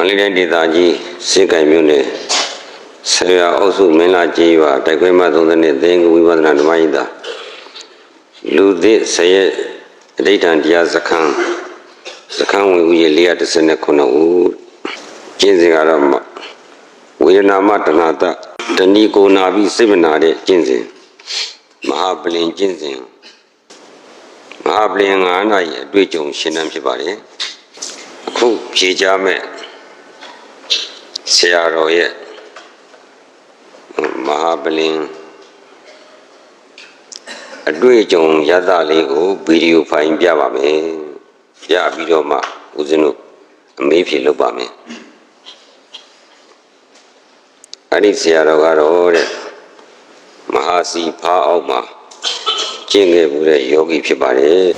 န္တလေးတိုင်းဒေသကြီးစစ်ကိုင်မြို့နယ်ဆရာအုပ်စုမင်းလာကြီးရွာတိုက်ခွဲမှ30နှစ်သင်္ကဝိပဿနာဓမ္မယိတာလူသစ်ဆရဲ့အဋိဌံတရားစခန်းစခန်းဝင်ဦးရေ419ဦးကျင့်စဉ်ကတော့မဝေဒနာမတဏတတဏီကိုနာပြီးစိတ်မနာတဲ့ကျင့်စဉ်မဟာပလင်ကျင့်စဉ်မဟာပလင်9နာရီအတွေ့အကြုံရှင်းတန်းဖြစ်ပါတယ်အခုဖြေကြမဲ့ ဆရာတော်ရဲ့မဟာပလင်အတွေ့အကြုံရသလေးကိုဗီဒီယိုဖိုင်ပြပါမယ်ပြပြီးတော့မှဦးဇင်းတို့အမေးဖြေလုပ်ပါမယ်အဲ့ဒီဆရာတော်ကတော့တဲ့မဟာစီဖားအောက်မှာကျင့်ခဲ့မှုတဲ့ယောဂီဖြစ်ပါတယ်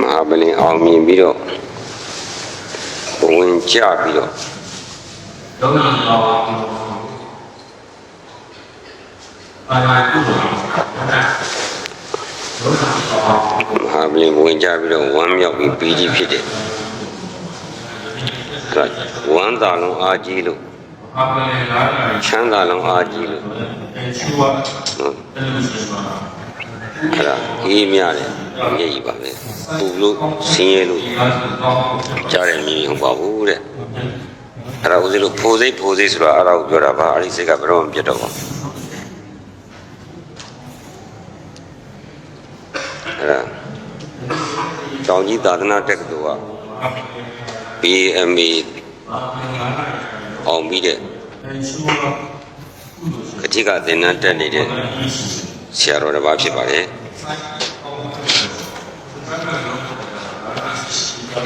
မဟာပလင်အောင်မြင်ပြီးတော့ဝင်ကြပြီးတော့လုံးဝမပါဘူးအာရကုသိုလ်နာလုံးဝမပါဘူးမဟာပလင်ဝင်ကြပြီးတော့ဝမ်းမြောက်ပြီးပြီးကြီးဖြစ်တယ်အဲဒါဝမ်းသာလုံးအာကြီးလို့အာပလေလာလာချမ်းသာလုံးအာကြီးလို့အဲချူဝတ်နော်တယ်လို့ဆိုပါအဲဒါအေးမြတယ် မျက်ရည်ပါပဲပူလို့ဆင်းရဲလို့ ဒီမှာတော့ ကြားတယ်မြည်ဟုတ်ပါဘူးတဲ့အဲဒါဦးဇင်းတို့ဖိုစိတ်ဖိုစိတ်ဆိုတာအဲ့ဒါကိုပြောတာပါအဲ့ဒီစိတ်ကဘယ်တော့မှပြတ်တော့ဘူးအဲဒါတောင်ကြီးသာသနာတက္ကသိုလ်က BMA အောင်ပြီးတဲ့ အဲချူဝတ် ကတိကသင်္นานတက်နေတဲ့ဆရာတော်တစ်ပါးဖြစ်ပါတယ် ယ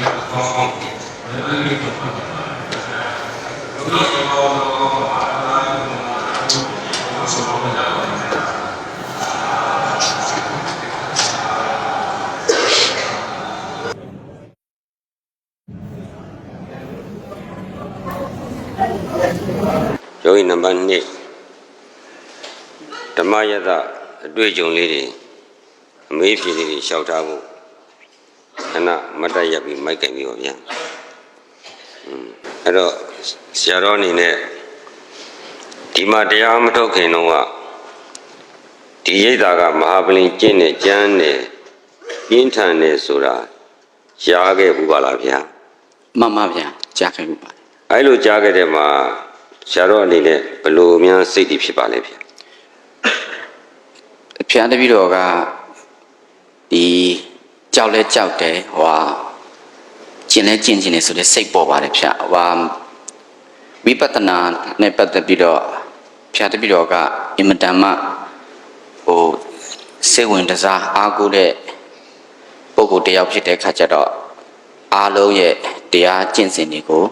ောဂီနံပါတ်2ဓမ္မယတအတွေ့အကြုံလေးတွေအမေးဖြေလေးတွေရှောက်ထားဖို့ ခဏမတ်တရက်ပြီးမိုက်ကင်ပြီးပါဗျာอืมအဲ့တော့ဆရာတော်အနေနဲ့ဒီမှာတရားမထုတ်ခင်တော့ကဒီရိတ်တာကမဟာပလင်ကျင့်နဲ့ကျမ်းနဲ့ပြင်းထန်နဲ့ဆိုတာရားခဲ့ဘူးပါလားဗျာမှန်ပါဗျာကြားခဲ့ပြီပါအဲ့လိုကြားခဲ့တဲ့မှာဆရာတော်အနေနဲ့ဘယ်လိုများစိတ်တည်ဖြစ်ပါလဲဗျာအဖျားတပည့်တော်ကဒီ ကြောက်လဲကြောက်တယ်ဟွာကျင်လဲကျင်ကျင်နေဆိုတဲ့စိတ်ပေါ်ပါတယ်ဖျားဟွာဝိပဿနာနဲ့ပတ်သက်ပြီးတော့ဖျားတပည့်တော်ကအင်မတန်မှဟိုစိတ်ဝင်တစားအားကိုးတဲ့ပုဂ္ဂိုလ်တစ်ယောက်ဖြစ်တဲ့ခါကျတော့အားလုံးရဲ့တရားကျင့်စဉ်တွေကို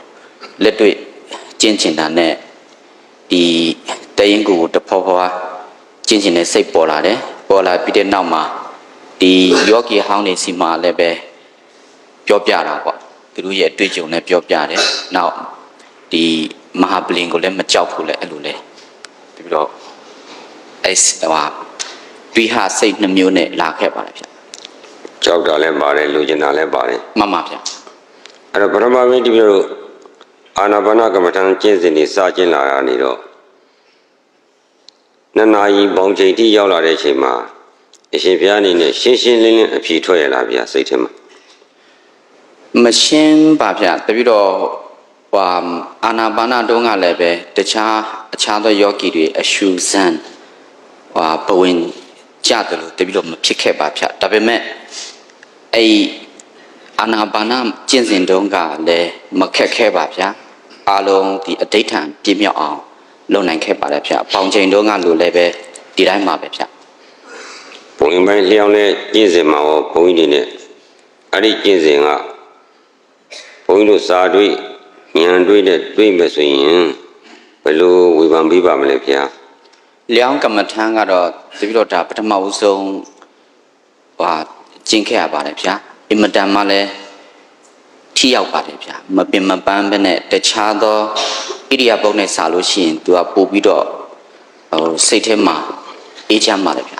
လက်တွေ့ကျင့်ချင်တာနဲ့ဒီတရင်ကိုတဖောဖောကျင့်ချင်တဲ့စိတ်ပေါ်လာတယ်ပေါ်လာပြီးတဲ့နောက်မှာ ဒီယောဂီဟောင်းနေစီမှာလည်းပဲပြောပြတာပေါ့သူတို့ရဲ့အတွေ့အကြုံနဲ့ပြောပြတယ်နောက်ဒီမဟာပလင်ကိုလည်းမကြောက်ဘူးလေအဲ့လိုလေပြီးတော့အဲ့ဟိုတွေးဟာစိတ်နှမျိုးနဲ့လာခဲ့ပါလေဗျကြောက်တာလည်းပါတယ်လူကျင်တာလည်းပါတယ်မှန်ပါဗျအဲ့တော့ပထမပိုင်းဒီလိုအာနာပါနကမ္မထံကျင့်စဉ်တွေစကျင့်လာတာနေတော့နှစ်နာရီပေါင်ချိန်ထိရောက်လာတဲ့အချိန်မှာ အရှင်ဘုရားအနေနဲ့ရှင်းရှင်းလင်းလင်းအဖြေထွက်ရလားဗျာစိတ်ထဲမှာမရှင်းပါဗျတပြီးတော့ဟွာအာနာပါနတုံးကလည်းပဲတခြားအခြားသောယောဂီတွေအရှုဇန်ဟွာဘဝင်ကြတယ်လို့တပြီးတော့မဖြစ်ခဲ့ပါဗျဒါပေမဲ့အဲ့အာနာပါနကျင့်စဉ်တုံးကလည်းမခက်ခဲပါဗျအားလုံးဒီအဋိဋ္ဌံပြည့်မြောက်အောင် လုပ်နိုင်ခဲ့ပါတယ်ဗျပေါင်ချိန်တုံးကလို့လည်းပဲဒီတိုင်းပါပဲဗျ ဘုံရင်ပိုင်းလျှောင်းတဲ့ကျင့်စဉ်မှာရောဘုန်းကြီးတွေနဲ့အဲ့ဒီကျင့်စဉ်ကဘုန်းကြီးတို့စာတွေ့ဉာဏ်တွေ့နဲ့တွေ့မယ်ဆိုရင်ဘယ်လိုဝေဖန်ပေးပါမလဲဗျာလျောင်းကမ္မထမ်းကတော့တပြီးတော့ဒါပထမဦးဆုံးဟာကျင့်ခဲ့ရပါတယ်ဗျာအင်မတန်မှလည်းထိရောက်ပါတယ်ဗျာမပင်မပန်းပဲနဲ့တခြားသောဣရိယာပုတ်နဲ့စာလို့ရှိရင်သူကပို့ပြီးတော့ဟိုစိတ်ထဲမှာအေးချမ်းပါတယ်ဗျာဘုံရင်ပိုင်းလျှောင်းတဲ့ကျင့်စဉ်မှာဘုန်းကြီးတို့စာတွေ့ဉာဏ်တွေ့နဲ့တွေ့မယ်ဆိုရင်ဘယ်လိုဝေဖန်ပေးပါမလဲဗျာလျောင်းကမ္မထမ်းကတော့တပြီးတော့ဒါပထမဦးဆုံးဟာကျင့်ခဲ့ရပါတယ်ဗျာအင်မတန်မှလည်းထိရောက်ပါတယ်ဗျာမပင်မပန်းပဲနဲ့တခြားသောဣရိယာပုတ်နဲ့စာလို့ရှိရင်သူကပို့ပြီးတော့ဟိုစိတ်ထဲမှာအေးချမ်းပါတယ်ဗျာ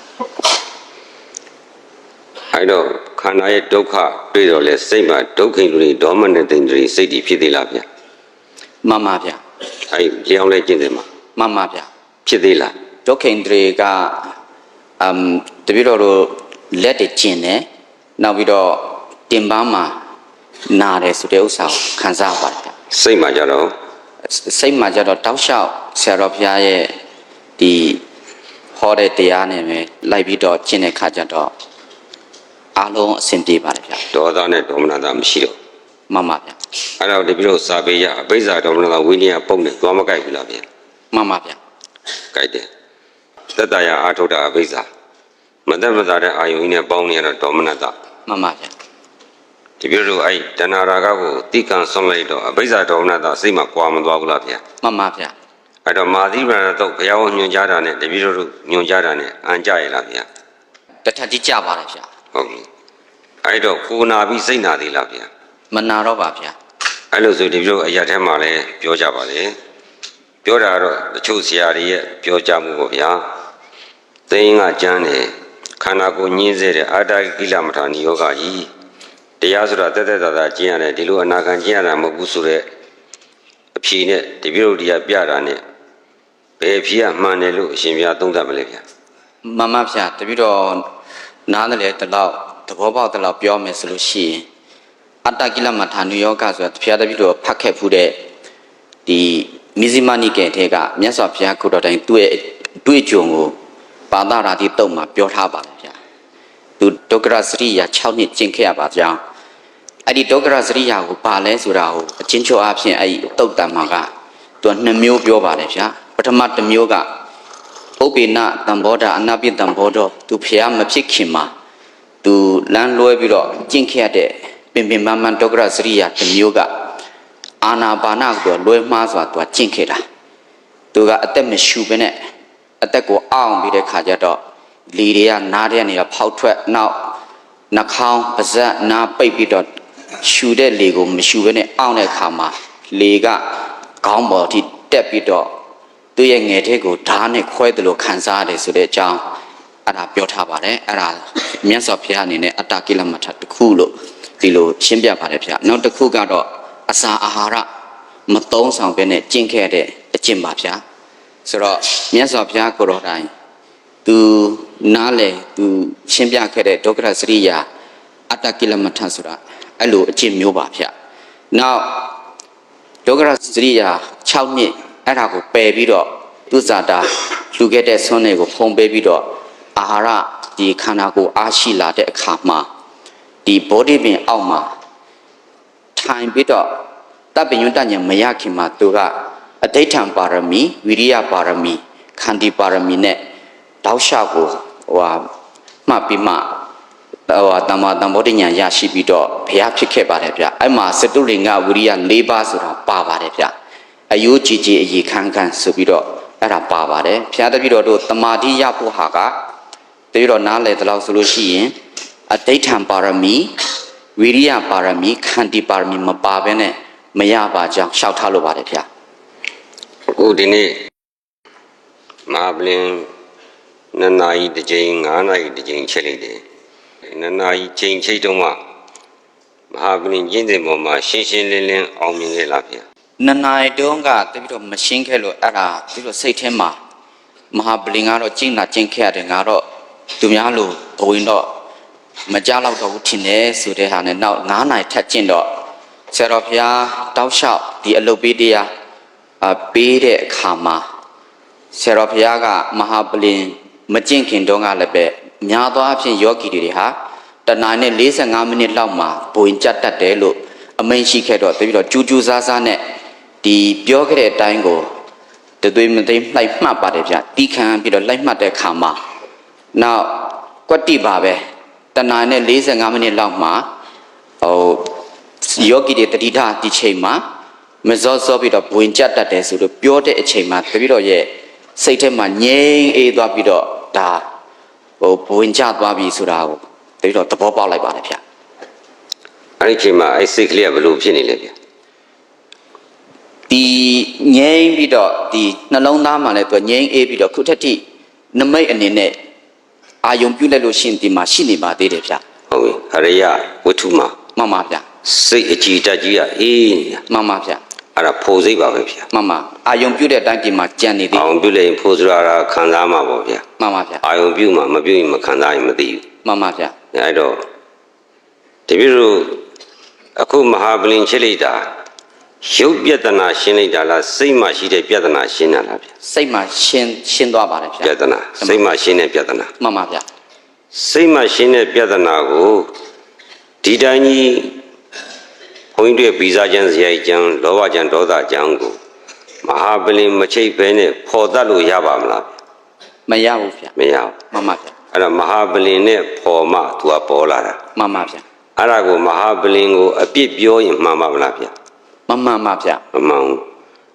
အဲ့တော့ခန္ဓာရဲ့ဒုက္ခတွေ့တော့လေစိတ်မှာဒုက္ခိလူတွေဒေါမနတိန်တွေစိတ်တွေဖြစ်သေးလားဗျာမှန်ပါဗျာအဲ့ဒီကြောင်းလဲကျင့်တယ်မှာမှန်ပါဗျာဖြစ်သေးလားဒုက္ခိန္ဒြေကအမ်တပိတော့တို့လက်တွေကျင်တယ်နောက်ပြီးတော့တင်ပန်းမှာနာတယ်ဆိုတဲ့ဥစ္စာကိုခံစားရပါတယ်ဗျာစိတ်မှာကြတော့စိတ်မှာကြတော့တောက်လျှောက်ဆရာတော်ဘုရားရဲ့ဒီဟောတဲ့တရားနဲ့ပဲလိုက်ပြီးတော့ကျင့်တဲ့ခါကျတော့ အားလုံးအဆင်ပြေပါတယ်ဗျာဒေါသနဲ့ဒေါမနတာမရှိတော့မှန်ပါဗျာအဲ့တော့ဒီပြီးတော့စာပေရအပိစ္ဆာဒေါမနတာဝိနည်းပုံနဲ့သွားမကြိုက်ဘူးလားဗျာမှန်ပါဗျာကြိုက်တယ်သက်တရာအာထုတ်တာအပိစ္ဆာမသက်မသာတဲ့အာယုန်ကြီးနဲ့ပေါင်းနေရတော့ဒေါမနတာမှန်ပါဗျာဒီပြီးတော့အဲ့တဏှာရာဂကိုတိကံဆွန့်လိုက်တော့အပိစ္ဆာဒေါမနတာစိတ်မှာကွာမသွားဘူးလားဗျာမှန်ပါဗျာအဲ့တော့မာသီဗရဏတော့ဘုရားဟောညွှန်ကြားတာနဲ့တပည့်တော်တို့ညွှန်ကြားတာနဲ့အန်ကြရလားဗျာတထကြီးကြပါတယ်ဗျာ ဟုတ်ပြီအဲ့တော့ကိုနာပြီးစိတ်နာသေးလားဗျာမနာတော့ပါဗျာအဲ့လိုဆိုတပည့်တော်အရာထဲမှာလည်းပြောကြပါလေပြောတာကတော့တချို့ဆရာတွေရဲ့ပြောကြမှုပေါ့ဗျာသိင်းကကျမ်းတယ်ခန္ဓာကိုယ်ညင်းစေတဲ့အာတကိလမထာနိယောဂကြီးတရားဆိုတာတက်တက်တာတာကျင့်ရတယ်ဒီလိုအနာခံကျင့်ရတာမဟုတ်ဘူးဆိုတော့အဖြေနဲ့တပည့်တော်တရားပြတာနဲ့ဘယ်ဖြေကမှန်တယ်လို့အရှင်ဘုရားသုံးသပ်မလဲဗျာမှန်ပါဗျာတပိတော့ နားတယ်လေတလောက်သဘောပေါက်တလောက်ပြောမယ်ဆိုလို့ရှိရင်အတ္တကိလမထာနုယောဂဆိုတာဘုရားတပိတော့ဖတ်ခဲ့ဖူးတဲ့ဒီမိဇိမနိကေထဲကမြတ်စွာဘုရားကိုတော်တိုင်သူ့ရဲ့အတွေ့အကြုံကိုပါဒရာတိတုတ်မှာပြောထားပါတယ်ဗျာသူဒုက္ခရစရိယာ6နှစ်ကျင့်ခဲ့ရပါကြောင်းအဲ့ဒီဒုက္ခရစရိယာကိုပါလဲဆိုတာကိုအချင်းချုပ်အဖြစ်အဲ့ဒီတုတ်တံမှာကသူကနှစ်မျိုးပြောပါတယ်ဗျာပထမတစ်မျိုးက ဥပိနတံဘောဓအနာပိတံဘောဓသူဖျားမဖြစ်ခင်မှာသူလမ်းလွဲပြီးတော့ကျင့်ခဲ့ရတဲ့ပင်ပင်ပန်းပန်းဒုက္ခရစရိယာတစ်မျိုးကအာနာပါနကိုလွဲမှားစွာသူကကျင့်ခဲ့တာသူကအသက်မရှူဘဲနဲ့အသက်ကိုအောင့်ပြီးတဲ့ခါကျတော့လေတွေကနားတဲ့နေတော့ဖောက်ထွက်နောက်နှာခေါင်းပါးစပ်နားပိတ်ပြီးတော့ရှူတဲ့လေကိုမရှူဘဲနဲ့အောင့်တဲ့ခါမှာလေကခေါင်းပေါ်ထိတက်ပြီးတော့ သူ့ရဲ့ငယ်တဲ့ကိုဓာတ်နဲ့ခွဲတယ်လို့ခံစားရတယ်ဆိုတဲ့အကြောင်းအဲ့ဒါပြောထားပါတယ်အဲ့ဒါမြတ်စွာဘုရားအနေနဲ့အတ္တကိလမထတစ်ခုလို့ဒီလိုရှင်းပြပါတယ်ဗျာနောက်တစ်ခုကတော့အစာအာဟာရမသုံးဆောင်ပဲနဲ့ကျင့်ခဲ့တဲ့အကျင့်ပါဗျာဆိုတော့မြတ်စွာဘုရားကိုယ်တော်တိုင်သူနားလေသူရှင်းပြခဲ့တဲ့ဒုက္ခရစရိယာအတ္တကိလမထဆိုတာအဲ့လိုအကျင့်မျိုးပါဗျာနောက်ဒုက္ခရစရိယာ6နှစ် အဲ့ဒါကိုပယ်ပြီးတော့သူဇာတာလူခဲ့တဲ့ဆွမ်းတွေကိုဖုံးပေးပြီးတော့အာဟာရဒီခန္ဓာကိုယ်အားရှိလာတဲ့အခါမှာဒီဘောဓိပင်အောက်မှာထိုင်ပြီးတော့တပ်ပညွတ်တညာမရခင်မှာသူကအဋိဋ္ဌံပါရမီဝိရိယပါရမီခန္တီပါရမီနဲ့တောက်လျှောက်ကိုဟိုဟာမှတ်ပြီးမှဟိုတမ္မာတမ္ဘောဓိညာရရှိပြီးတော့ဘုရားဖြစ်ခဲ့ပါတယ်ဗျအဲ့မှာစတုလင်္ဂဝိရိယ၄ပါးဆိုတာပါပါတယ်ဗျ အယိုးကြည်ကြည်အည်ခန်းခန်းဆိုပြီးတော့အဲ့ဒါပါပါတယ်ဘုရားတပည့်တော်တို့တမာတိရဖို့ဟာကတပည့်တော်နားလည်သလောက်ဆိုလို့ရှိရင်အဋိဋ္ဌံပါရမီဝိရိယပါရမီခန္တီပါရမီမပါဘဲနဲ့မရပါကြောင်းရှောက်ထားလို့ပါတယ်ဗျအခုဒီနေ့မဟာပလင်နှစ်နာရီတစ်ချိန်၅နာရီတစ်ချိန်ချက်လိုက်တယ်နှစ်နာရီချိန်ချိတ်တုံးမှမဟာပလင်ကျင့်တဲ့ပုံမှာရှင်းရှင်းလင်းလင်းအောင်မြင်ခဲ့လားဗျာ နနာရီတုန်းကတပည့်တော်မရှင်းခဲ့လို့အဲ့ဒါတပည့်တော်စိတ်ထဲမှာမဟာပလင်ကတော့ကျင့်တာကျင့်ခဲ့ရတယ်ငါတော့သူများလို့ဘဝင်တော့မကြတော့တော့ဘူးထင်တယ်ဆိုတဲ့ဟာနဲ့နောက်9နိုင်ထပ်ကျင့်တော့ဆရာတော်ဘုရားတောက်လျှောက်ဒီအလုတ်ပေးတရားအပေးတဲ့အခါမှာဆရာတော်ဘုရားကမဟာပလင်မကျင့်ခင်တုန်းကလည်းပဲများသောအားဖြင့်ယောဂီတွေဟာတဏှာနဲ့45မိနစ်လောက်မှာဘဝင်ကြတတ်တယ်လို့အမိန့်ရှိခဲ့တော့တပြီးတော့ကြူးကြူးစားစားနဲ့ ဒီပြောခဲ့တဲ့အတိုင်းကိုတသွေးမသိမ်းလှိုက်မှတ်ပါတယ်ဗျတီးခံပြီးတော့လိုက်မှတ်တဲ့ခါမှာနောက်ကွက်တိပါပဲတဏှာနဲ့45မိနစ်လောက်မှာဟိုယောဂီတွေတတိထဒီချိန်မှာမစောစောပြီးတော့ဘဝင်ကြတတ်တယ်ဆိုလို့ပြောတဲ့အချိန်မှာတပည့်တော်ရဲ့စိတ်ထဲမှာငြိမ်အေးသွားပြီးတော့ဒါဟိုဘဝင်ကြသွားပြီဆိုတာကိုတပည့်တော်သဘောပေါက်လိုက်ပါတယ်ဗျအဲ့ဒီချိန်မှာအဲ့စိတ်ကလေးကဘယ်လိုဖြစ်နေလဲဗျာ ဒီငြိမ်းပြီးတော့ဒီနှလုံးသားမှာလည်းသူငြိမ်းအေးပြီးတော့ခုထက်ထိနမိတ်အနေနဲ့အာယုံပြုတ်လိုက်လို့ရှိရင်ဒီမှာရှိနေပါသေးတယ်ဗျဟုတ်ဟုတ်ပြီအရိယဝိထုမှာမှန်ပါဗျာစိတ်အကြည်တက်ကြီးကအေးနေတာမှန်ပါဗျာအဲ့ဒါဖို့စိတ်ပါပဲဗျာမှန်ပါအာယုံပြုတဲ့အတိုင်းဒီမှာကြံနေသေးအောင်ပြုလိုက်ရင်ဖို့စရာခံစားမှာပေါ့ဗျာမှန်ပါဗျာအာယုံပြုမှာမပြုရင်မခံစားရင်မသိဘူးမှန်ပါဗျာအဲ့တော့တပည့်တို့အခုမဟာပလင်ချစ်လိုက်တာ ရုပ်ပြဒနာရှင်းလိုက်တာလားစိတ်မှရှိတဲ့ပြဒနာရှင်းတာလားဗျာစိတ်မှာရှင်းရှင်းသွားပါတယ်ဗျာပြဒနာစိတ်မှရှင်းတဲ့ပြဒနာမှန်ပါဗျာစိတ်မှရှင်းတဲ့ပြဒနာကိုဒီတိုင်းကြီးဘုန်းကြီးတို့ဗီဇာကျမ်းဇယိုက်ကျမ်းလောဘကျမ်းဒေါသကျမ်းကိုမဟာပလင်မချိတ်ဘဲနဲ့ဖော်တတ်လို့ရပါမလားမရဘူးဗျာမရဘူးမှန်ပါဗျာအဲ့ဒါမဟာပလင်နဲ့ဖော်မှသူကပေါ်လာတာမှန်ပါဗျာအဲ့ဒါကိုမဟာပလင်ကိုအပြစ်ပြောရင်မှန်ပါမလားဗျာ မမှန်ပါဗျာမမှန်ဘူး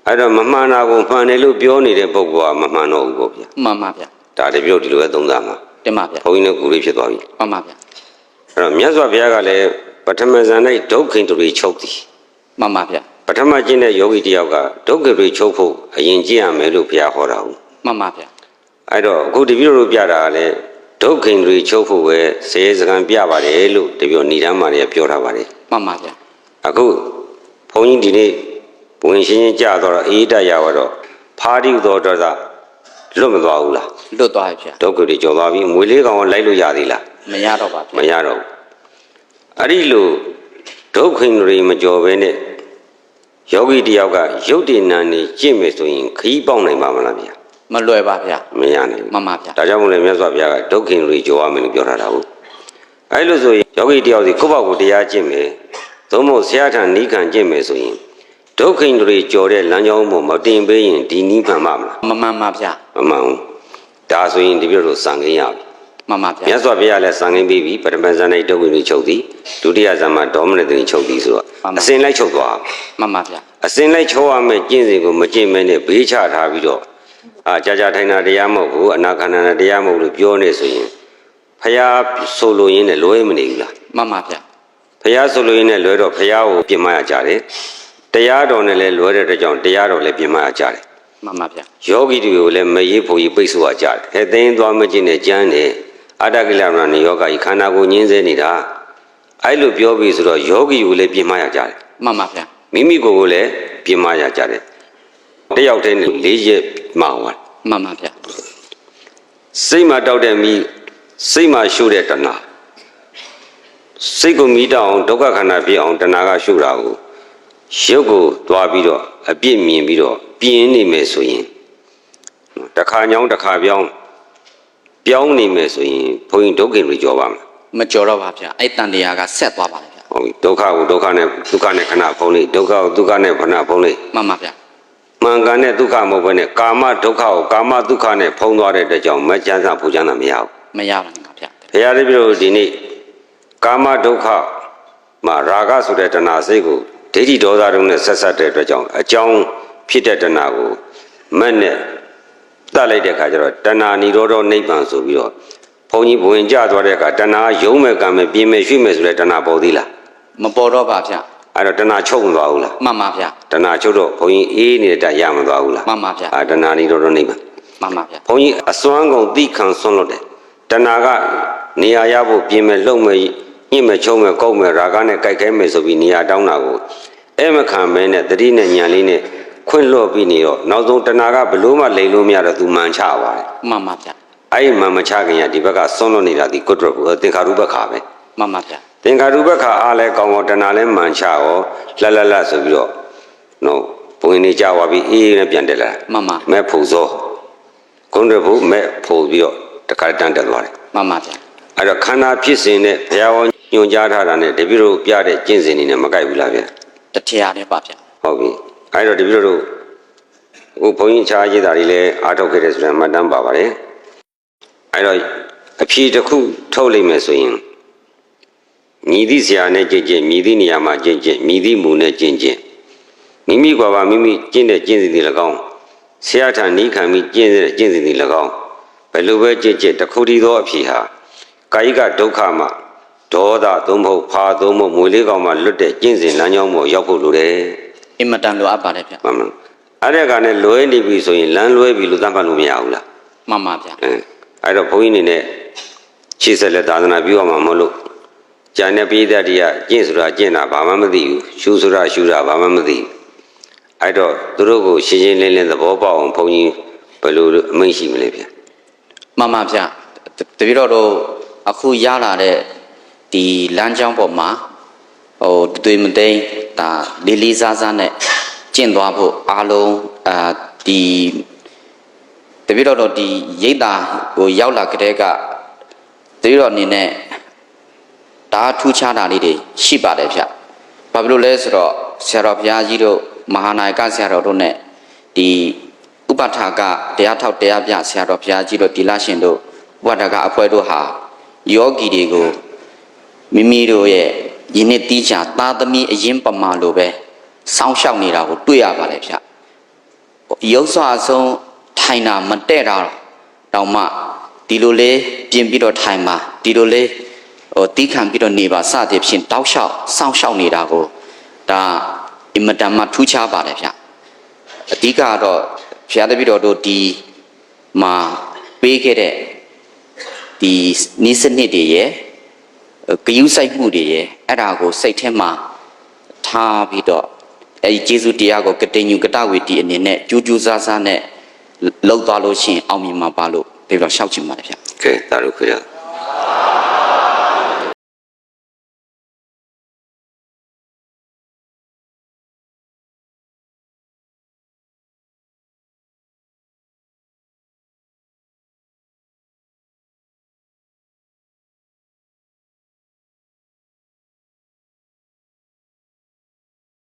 အဲ့တော့မမှန်တာကိုမှန်တယ်လို့ပြောနေတဲ့ပုဂ္ဂိုလ်ကမမှန်တော့ဘူးပေါ့ဗျာမှန်ပါဗျာဒါတပြုတ်ဒီလိုပဲသုံးသပ်မှာတင်ပါဗျာဘုန်းကြီးနဲ့ကိုယ်လေးဖြစ်သွားပြီမှန်ပါဗျာအဲ့တော့မြတ်စွာဘုရားကလည်းပထမဇန်၌ဒုက္ခိတရီချုပ်သည်မှန်ပါဗျာပထမကျင့်တဲ့ယောဂီတယောက်ကဒုက္ခိတရီချုပ်ဖို့အရင်ကျင့်ရမယ်လို့ဘုရားဟောတာဟုတ်မှန်ပါဗျာအဲ့တော့အခုတပည့်တို့ပြတာကလည်းဒုက္ခိတရီချုပ်ဖို့ပဲစေစကံပြပါတယ်လို့တပည့်ဏိဒမ်းမာတွေကပြောထားပါတယ်မှန်ပါဗျာအခု ဘုန်းကြီးဒီနေ့ဘဝင်ရှင်းရှင်းကြားတော့အေးတရရတော့ဖာတိတော်တော်သာလွတ်မသွားဘူးလားလွတ်သွားပြီဗျာဒုက္ခတွေကြော်သွားပြီငွေလေးကောင်ကလိုက်လို့ရသေးလားမရတော့ပါမဗျာရတော့ဘူးအဲ့ဒီလိုဒုက္ခိတွေမကြော်ဘဲနဲ့ယောဂီတယောက်ကရုပ်တည်နံနေကြင့်မယ်ဆိုရင်ခရီးပေါက်နိုင်ပါမလားဗျာမလွယ်ပါဗျာမရနိုင်ဘူးမှန်ပါဗျာဒါကြောင့်မို့လဲမြတ်စွာဘုရားကဒုက္ခိတွေကြော်ရမယ်လို့ပြောထားတာဟုတ်အဲ့လိုဆိုရင်ယောဂီတယောက်စီကိုယ့်ဘောက်ကိုတရားကျင့်မယ် သို့မဟုတ်ဆရာထံနီးခံကျင့်မယ်ဆိုရင်ဒုက္ခိတွေကြော်တဲ့လမ်းကြောင်းပေါ်မတင်ပေးရင်ဒီနီးမှန်ပါမလားမမှန်ပါဗျာမမှန်ဘူးဒါဆိုရင်ဒီပြတို့စံခင်းရပြီမှန်ပါဗျာမြတ်စွာဘုရားလည်းစံခင်းပြီးပြီပထမဇန်၌ဒုက္ခိတွေချုပ်သည်ဒုတိယဇန်မှာဒေါမနတိချုပ်သည်ဆိုတော့အစဉ်လိုက်ချုပ်သွားမှန်ပါဗျာအစဉ်လိုက်ချုပ်ရမယ်ကျင့်စဉ်ကိုမကျင့်မဲနဲ့ဘေးချထားပြီးတော့အာကြာကြာထိုင်တာတရားမဟုတ်ဘူးအနာခန္ဓာနဲ့တရားမဟုတ်လို့ပြောနေဆိုရင်ဖះဆိုလိုရင်းနဲ့လွဲမနေဘူးလားမှန်ပါဗျာ ဖះဆိုလိုရင်းနဲ့လွဲတော့ဖះကိုပြင်မရကြတယ်တရားတော်နဲ့လည်းလွဲတဲ့အတွက်ကြောင့်တရားတော်လည်းပြင်မရကြတယ်မှန်ပါဗျာယောဂီတွေကိုလည်းမရေးဖို့ကြီးပိတ်ဆို့ရကြတယ်အဲသိင်းသွားမကျင့်နဲ့ကြမ်းတယ်အတ္တကိလမဏနေယောဂကြီးခန္ဓာကိုယ်ညင်းစေနေတာအဲ့လိုပြောပြီးဆိုတော့ယောဂီကိုလည်းပြင်မရကြတယ်မှန်ပါဗျာမိမိကိုယ်ကိုလည်းပြင်မရကြတယ်တယောက်တည်းနဲ့၄ရက်မှောင်သွားမှန်ပါဗျာစိတ်မှာတောက်တဲ့မိစိတ်မှာရှုတဲ့တဏှာ စိတ်ကိုမိတောက်အောင်ဒုက္ခခန္ဓာဖြစ်အောင်တဏှာကရှုတာကိုရုပ်ကိုသွားပြီးတော့အပြစ်မြင်ပြီးတော့ပြင်းနေမယ်ဆိုရင်တစ်ခါညောင်းတစ်ခါပြောင်းပြောင်းနေမယ်ဆိုရင်ဘုန်းကြီးဒုက္ခိတွေကြောပါမယ်မကြော်တော့ပါဗျာအဲ့တန်တရားကဆက်သွားပါလေဗျာဟုတ်ပြီဒုက္ခကိုဒုက္ခနဲ့ဒုက္ခနဲ့ခဏဖုံးလိုက်ဒုက္ခကိုဒုက္ခနဲ့ခဏဖုံးလိုက်မှန်ပါဗျာမှန်ကန်တဲ့ဒုက္ခမဟုတ်ဘဲနဲ့ကာမဒုက္ခကိုကာမဒုက္ခနဲ့ဖုံးသွားတဲ့အတွက်ကြောင့်မချမ်းသာဖူချမ်းသာမရဘူးမရပါနဲ့ပါဗျာဘုရားတပည့်တို့ဒီနေ့ ကာမဒုက္ခမှာရာဂဆိုတဲ့တဏှာစိတ်ကိုဒိဋ္ဌိဒေါသတို့နဲ့ဆက်ဆက်တဲ့အတွက်ကြောင့်အကြောင်းဖြစ်တဲ့တဏှာကိုမက်နဲ့တတ်လိုက်တဲ့အခါကျတော့တဏှာនិရောဓနိဗ္ဗာန်ဆိုပြီးတော့ဘုန်းကြီးဘဝင်ကြသွားတဲ့အခါတဏှာယုံမဲ့ကံမဲ့ပြင်းမဲ့ရွှေ့မဲ့ဆိုတဲ့တဏှာပေါ်သေးလားမပေါ်တော့ပါဗျာအဲ့တော့တဏှာချုပ်မသွားဘူးလားမှန်ပါဗျာတဏှာချုပ်တော့ဘုန်းကြီးအေးနေတဲ့တတ်ရမသွားဘူးလားမှန်ပါဗျာအာတဏှာនិရောဓနိဗ္ဗာန်မှန်ပါဗျာဘုန်းကြီးအစွမ်းကုန်သိခံဆွန့်လွတ်တယ်တဏှာကနေရာရဖို့ပြင်မဲ့လှုပ်မဲ့ ညှင့်မဲ့ချုံမဲ့ကုတ်မဲ့ရာဂနဲ့ကြိုက်ခဲမဲ့ဆိုပြီးနေရာတောင်းတာကိုအဲ့မခံမဲနဲ့တတိနဲ့ညံလေးနဲ့ခွင့်လွတ်ပြီးနေတော့နောက်ဆုံးတဏှာကဘလို့မှလိန်လို့မရတော့သူမှန်ချပါတယ်မှန်ပါဗျာအဲ့ဒီမှန်မချခင်ကဒီဘက်ကဆွန့်လွတ်နေတာဒီကုတ္တရဘူးသင်္ခါရုပ္ပခါပဲမှန်ပါဗျာသင်္ခါရုပ္ပခါအားလဲကောင်းကောတဏှာလဲမှန်ချရောလှလှလှဆိုပြီးတော့နော်ဘုရင်နေကြသွားပြီးအေးအေးနဲ့ပြန်တက်လာမှန်ပါမဲ့ဖို့စောကုန်းရဖို့မဲ့ဖို့ပြီးတော့တခါတန်းတက်သွားတယ်မှန်ပါဗျာအဲ့တော့ခန္ဓာဖြစ်စဉ်နဲ့ဘုရားဟော ညွှန်ကြားထားတာနဲ့တပည့်တို့ပြတဲ့ကျင့်စဉ်တွေနဲ့မကိုက်ဘူးလားဗျာတထရာနဲ့ပါဗျာဟုတ်ပြီအဲ့တော့တပည့်တို့အခုဘုန်းကြီးခြားရေးတာတွေလည်းအားထုတ်ခဲ့တယ်ဆိုရင်မှတ်တမ်းပါပါတယ်အဲ့တော့အဖြေတစ်ခုထုတ်လိုက်မယ်ဆိုရင်မြည်သည့်ဆရာနဲ့ကြင့်ကြင့်မြည်သည့်နေရာမှာကြင့်ကြင့်မြည်သည့်မူနဲ့ကြင့်ကြင့်မိမိကွာပါမိမိကျင့်တဲ့ကျင့်စဉ်တွေ၎င်းဆရာထံနီးခံပြီးကျင့်တဲ့ကျင့်စဉ်တွေ၎င်းဘယ်လိုပဲကြင့်ကြင့်တစ်ခုတည်းသောအဖြေဟာကာယကဒုက္ခမှာ ဒေါသသုံးဖို့ဖာသုံးဖို့မွေလေးကောင်မှလွတ်တဲ့ကျင့်စဉ်လမ်းကြောင်းပေါ်ရောက်ဖို့လိုတယ်အင်မတန်လိုအပ်ပါတယ်ဗျာမှန်မှန်အဲ့ဒါကလည်းလွဲနေပြီဆိုရင်လမ်းလွဲပြီလို့သတ်မှတ်လို့မရဘူးလားမှန်ပါဗျာအဲအဲ့တော့ဘုန်းကြီးအနေနဲ့ခြေဆက်လက်သာသနာပြုရမှာမဟုတ်လို့ဂျာနဲ့ပိသတ်တွေကကျင့်ဆိုတာကျင့်တာဘာမှမသိဘူးရှုဆိုတာရှုတာဘာမှမသိဘူးအဲ့တော့သူတို့ကိုရှင်းရှင်းလင်းလင်းသဘောပေါက်အောင်ဘုန်းကြီးဘယ်လိုအမိန့်ရှိမလဲဗျာမှန်ပါဗျတတပည့်တော်တို့အခုရလာတဲ့ ဒီလမ်းကြောင်းပေါ်မှာဟိုတွေ့မသိမ်းဒါလေးလေးစားစားနဲ့ကျင့်သွားဖို့အားလုံးအာဒီတပည့်တော်တို့ဒီရိတ်တာကိုရောက်လာကြတဲ့ကတပည့်တော်အနေနဲ့ဒါထူးခြားတာလေးတွေရှိပါတယ်ဗျဘာဖြစ်လို့လဲဆိုတော့ဆရာတော်ဘုရားကြီးတို့မဟာနာယကဆရာတော်တို့ ਨੇ ဒီဥပထာကတရားထောက်တရားပြဆရာတော်ဘုရားကြီးတို့ဒီလရှင်တို့ဥပထာကအဖွဲတို့ဟာယောဂီတွေကို မိမိတို့ရဲ့ယင်းနှစ်တီးချာသာသမီအရင်ပမာလိုပဲစောင်းရှောက်နေတာကိုတွေ့ရပါတယ်ဗျရုပ်စွာအဆုံးထိုင်တာမတဲ့တာတောင်မှဒီလိုလေးပြင်ပြီးတော့ထိုင်ပါဒီလိုလေးဟိုတီးခံပြီးတော့နေပါစသည်ဖြင့်တောက်လျှောက်စောင်းရှောက်နေတာကိုဒါအင်မတန်မှထူးခြားပါတယ်ဗျအဓိကကတော့ဘုရားတပည့်တော်တို့ဒီမှာပေးခဲ့တဲ့ဒီနိစနစ်တွေရဲ့ ဂယုစိုက်မှုတွေရဲ့အဲ့ဒါကိုစိတ်ထဲမှာထားပြီးတော့အဲဒီကျေးဇူးတရားကိုကတိညူကတဝေတီအနေနဲ့ကြိုးကြိုးစားစားနဲ့လောက်သွားလို့ရှိရင်အောင်မြင်မှာပါလို့ဒီလိုရှောက်ချင်ပါတယ်ဗျာကဲဒါလို့ခွေရ